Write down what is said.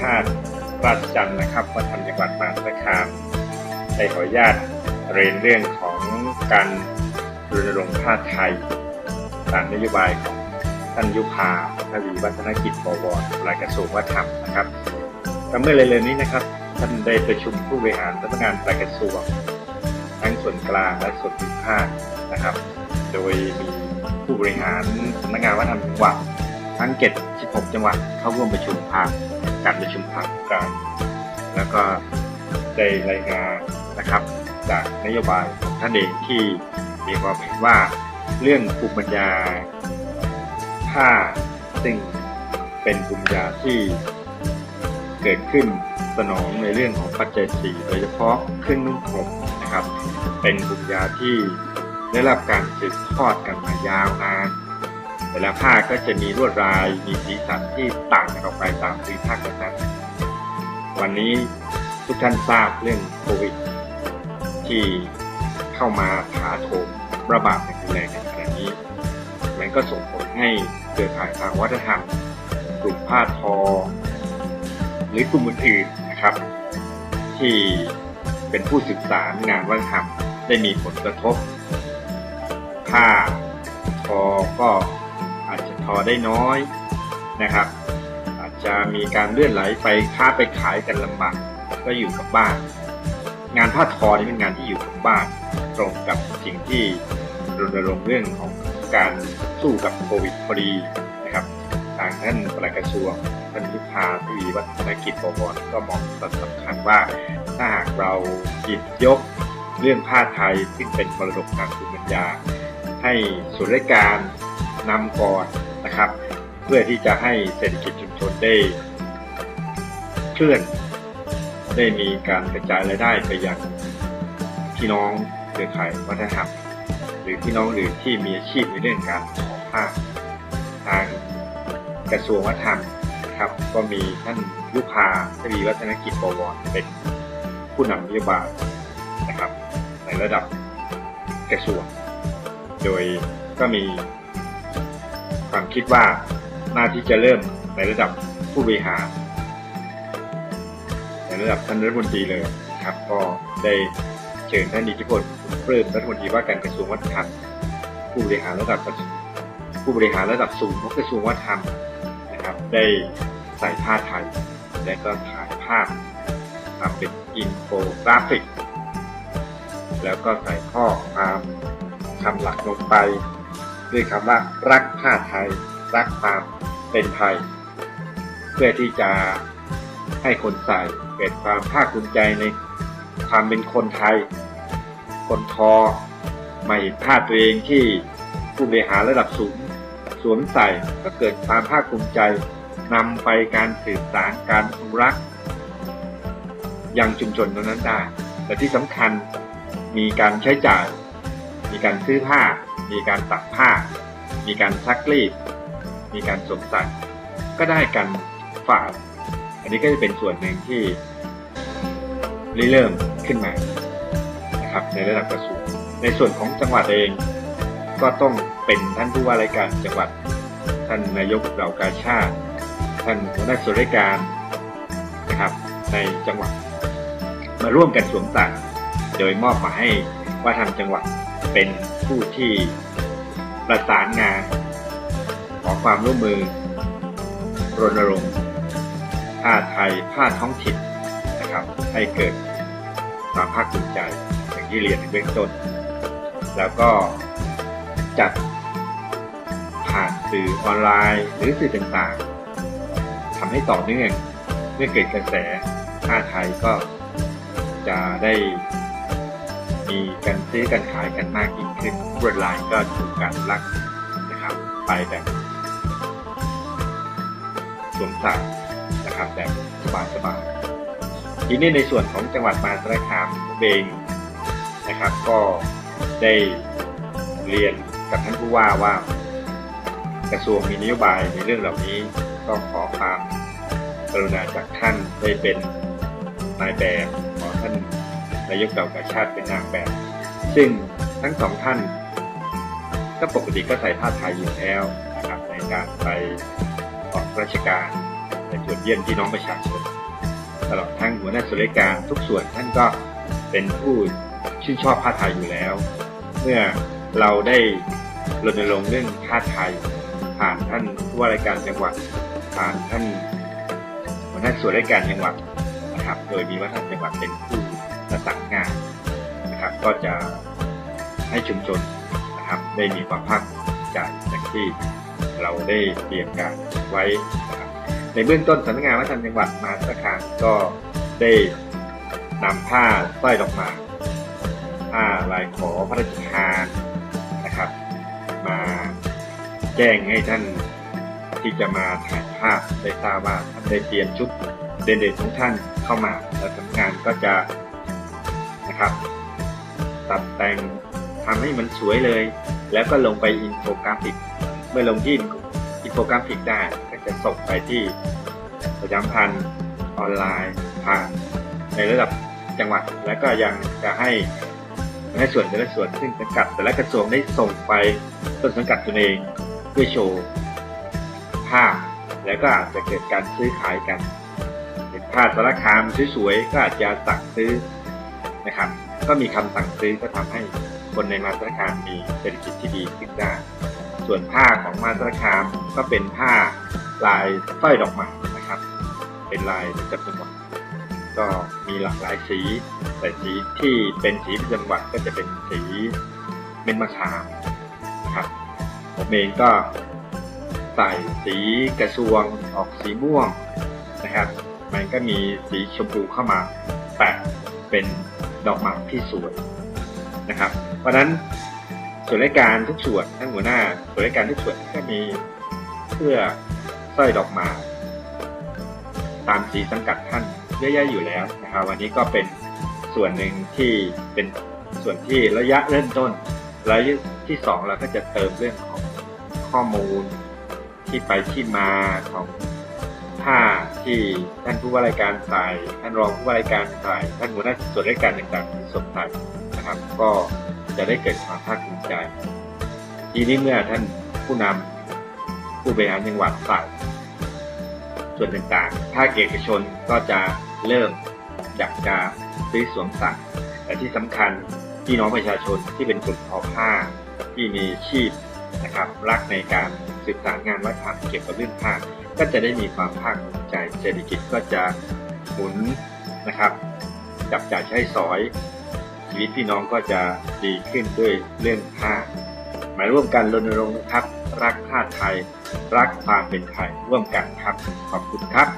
ชาติราชจันทร์นะครับวัฒนจังหวัดมหาสารคามได้ขออนุญาตเรียนเรื่องของการรณรงค์ผ้าไทย ตามนโยบายของท่านยุพาทวีวัฒนกิจบวรหลายกระทรวงวัฒนธรรมนะครับก็เมื่อเร็วๆนี้นะครับ ท่านได้ประชุมผู้บริหารสำนักงานหลายกระทรวงทั้งส่วนกลางและส่วนภูมิภาคนะครับ โดยมีผู้บริหารสำนักงานวัฒนธรรมจังหวัด ทั้งเจ็ด16จังหวัดเข้าร่วมประชุมภาคการประชุมภาคกลางแล้วก็ได้รายงานนะครับ จากนโยบายของท่านเองที่มีความเห็นว่าเรื่องภูมิปัญญาผ้าซึ่งเป็นภูมิปัญญาที่เกิดขึ้นสนองในเรื่องของปัจจัยสี่โดยเฉพาะเครื่องนุ่งห่มนะครับ เป็นภูมิปัญญาที่ได้รับการสืบทอดกันมายาวนาน แต่ละภาคก็จะมีลวดลายมีสีสันที่ต่างกันออกไปตามภูมิภาคนั้นวันนี้ทุกท่านทราบเรื่องโควิด ที่เข้ามาถาโถมระบาดอย่างรุนแรงในขณะนี้ มันก็ส่งผลให้เครือข่ายทางวัฒนธรรมกลุ่มผ้าทอ หรือกลุ่มอื่นๆนะครับ ที่เป็นผู้ศึกษางานวัฒนธรรมได้มีผลกระทบผ้าทอก็ ทอได้น้อยนะครับ อาจจะมีการเลื่อนไหลไปค้าไปขายกันลำบากก็อยู่กับบ้าน งานผ้าทอนี่เป็นงานที่อยู่กับบ้าน ตรงกับสิ่งที่รณรงค์เรื่องของการสู้กับโควิดพอดีนะครับ ทางท่านปลัดกระทรวงท่านยุพาทวีวัฒนกิจบวรก็มองสำคัญว่าถ้าหากเราหยิบยกเรื่องผ้าไทยซึ่งเป็นมรดกทางภูมิปัญญา ให้ส่วนราชการนำก่อน นะครับ เพื่อที่จะให้เศรษฐกิจชุมชนได้เคลื่อน ได้มีการกระจายรายได้ไปยังพี่น้องเครือข่ายวัฒนธรรมหรือพี่น้องอื่นที่มีอาชีพในเรื่องการทอผ้าทางกระทรวงวัฒนธรรมนะครับ ก็มีท่านยุพาทวีวัฒนกิจบวรเป็นผู้นำนโยบายนะครับ ในระดับกระทรวง โดยก็มี ความคิดว่าน่าที่จะเริ่มในระดับผู้บริหาร ในระดับท่านรัฐมนตรีเลยนะครับ ก็ได้เชิญท่านอิทธิพลเริ่มรัฐมนตรีว่าการกระทรวงวัฒนธรรมผู้บริหารระดับผู้บริหารระดับสูงของกระทรวงวัฒนธรรมนะครับ ได้ใส่ผ้าไทย และก็ถ่ายภาพทำเป็นอินโฟกราฟิก แล้วก็ใส่ข้อความคำหลักลงไป ด้วยคำว่ารักผ้าไทย รักความเป็นไทย เพื่อที่จะให้คนใส่เกิดความภาคภูมิใจในความเป็นคนไทย คนทอไมาเห็นภาพตัวเองที่ผู้บริหารระดับสูงสวมใส่ก็เกิดความภาคภูมิใจนำไปการสืบสารการอนุรักษ์ยังชุมชนตรงนั้นได้แต่ที่สำคัญมีการใช้จ่าย มีการซื้อผ้า มีการตัดผ้า มีการซักรีด มีการสวมใส่ก็ได้กันฝายอันนี้ก็จะเป็นส่วนหนึ่งที่ริเริ่มขึ้นมานะครับในระดับกระทรวงในส่วนของจังหวัดเอง ก็ต้องเป็นท่านผู้ว่าราชการจังหวัด ท่านนายกเหล่ากาชาติ ท่านหัวหน้าส่วนราชการนะครับ ในจังหวัด มาร่วมกันสวมใส่โดยมอบหมายให้ว่าทางจังหวัดเป็น ผู้ที่ประสานงาน ขอความร่วมมือ รณรงค์ผ้าไทยผ้าท้องถิ่นนะครับ ให้เกิดความภาคภูมิใจอย่างที่เรียนในเบื้องต้น แล้วก็จัดผ่านสื่อออนไลน์ หรือสื่อต่างๆทำให้ต่อเนื่องเมื่อเกิดกระแสผ้าไทยก็จะได้ มีการซื้อการขายกันมากยิ่งขึ้นบรวดลายก็ถูกการรักนะครับไปแบบสวมใส่นะครับแบบสบายๆทีนี้ในส่วนของจังหวัดมหาสารคามเองนะครับ ก็ได้เรียนกับท่านผู้ว่าว่ากระทรวงมีนโยบายในเรื่องเหล่านี้ก็ขอความกรุณาจากท่านได้เป็นนายแบบขอท่าน นายกเหล่ากาชาติเป็นนางแบบ ซึ่งทั้งสองท่านก็ปกติก็ใส่ผ้าไทยอยู่แล้วนะครับในการไปออกราชการในตรวจเยี่ยมพี่น้องประชาชนตลอดทั้งหัวหน้าส่วนราชการทุกส่วนท่านก็เป็นผู้ชื่นชอบผ้าไทยอยู่แล้ว เมื่อเราได้รณรงค์เรื่องผ้าไทย ผ่านท่านผู้ว่าราชการจังหวัดผ่านท่านหัวหน้าส่วนราชการจังหวัดนะครับ โดยมีวัฒนจังหวัดเป็นผู้ ประสานงานนะครับ ก็จะให้ชุมชนนะครับได้มีความภาคภูมิใจอย่างที่เราได้เตรียมการไว้นะครับในเบื้องต้นสำนักงานวัฒนธรรมจังหวัดมาสารคามก็ได้นำผ้าสร้อยดอกหมากผ้าลายขอพระราชทานนะครับ มาแจ้งให้ท่านที่จะมาถ่ายภาพได้ทราบว่าท่านได้เตรียมชุดเด่นๆของท่านเข้ามา แล้วสำนักงานก็จะ นะครับ ตัดแต่งทำให้มันสวยเลย แล้วก็ลงไปอินโฟกราฟิก เมื่อลงที่อินโฟกราฟิกได้ก็จะส่งไปที่ประชาพันธ์ออนไลน์ผ่านในระดับจังหวัด แล้วก็ยังจะให้ในส่วนแต่ละส่วนซึ่งสังกัดแต่ละกระทรวงได้ส่งไปต้นสังกัดตนเองเพื่อโชว์ภาพแล้วก็อาจจะเกิดการซื้อขายกันเห็นภาพสารคามสวยๆก็อาจจะสั่งซื้อ นะครับ ก็มีคำสั่งซื้อก็ทำให้คนในมาสารคามมีเศรษฐกิจที่ดีขึ้นได้ ส่วนผ้าของมาสารคามก็เป็นผ้าลายสร้อยดอกหมากนะครับ เป็นลายประจำจังหวัดก็มีหลากหลายสี แต่สีที่เป็นสีประจำจังหวัดก็จะเป็นสีเม็ดมะขามนะครับผมเองก็ใส่สีกระทรวงออกสีม่วงนะครับ มันก็มีสีชมพูเข้ามาแปะเป็น ดอกหมากที่สวยนะครับ เพราะฉะนั้นส่วนราชการทุกส่วนทั้งหัวหน้าส่วนราชการทุกส่วนก็มีเพื่อสร้อยดอกหมากตามสีสังกัดท่านเยอะแยะอยู่แล้วนะครับ วันนี้ก็เป็นส่วนหนึ่งที่เป็นส่วนที่ระยะเริ่มต้นระยะที่สองเราก็จะเติมเรื่องของข้อมูลที่ไปที่มาของ ผ้าที่ท่านผู้ว่าราชการใส่ท่านรองผู้ว่าราชการใส่ท่านหัวหน้าส่วนราชการต่างๆสวมใส่นะครับ ก็จะได้เกิดความภาคภูมิใจ ทีนี้เมื่อท่านผู้นำผู้บริหารจังหวัดใส่ส่วนต่างๆ ภาคเอกชนก็จะเริ่มอยากจะซื้อสวมใส่แต่ที่สำคัญพี่น้องประชาชนที่เป็นกลุ่มทอผ้าที่มีชีพ นะครับรักในการสืบสานงานวัฒนธรรมเกี่ยวกับเรื่องผ้าก็จะได้มีความภาคภูมิใจเศรษฐกิจก็จะหมุนนะครับ จับจ่ายใช้สอย ชีวิตพี่น้องก็จะดีขึ้นด้วยเรื่องผ้ามายร่วมกันรณรงค์นะครับ รักผ้าไทย รักความเป็นไทยร่วมกันครับ ขอบคุณครับ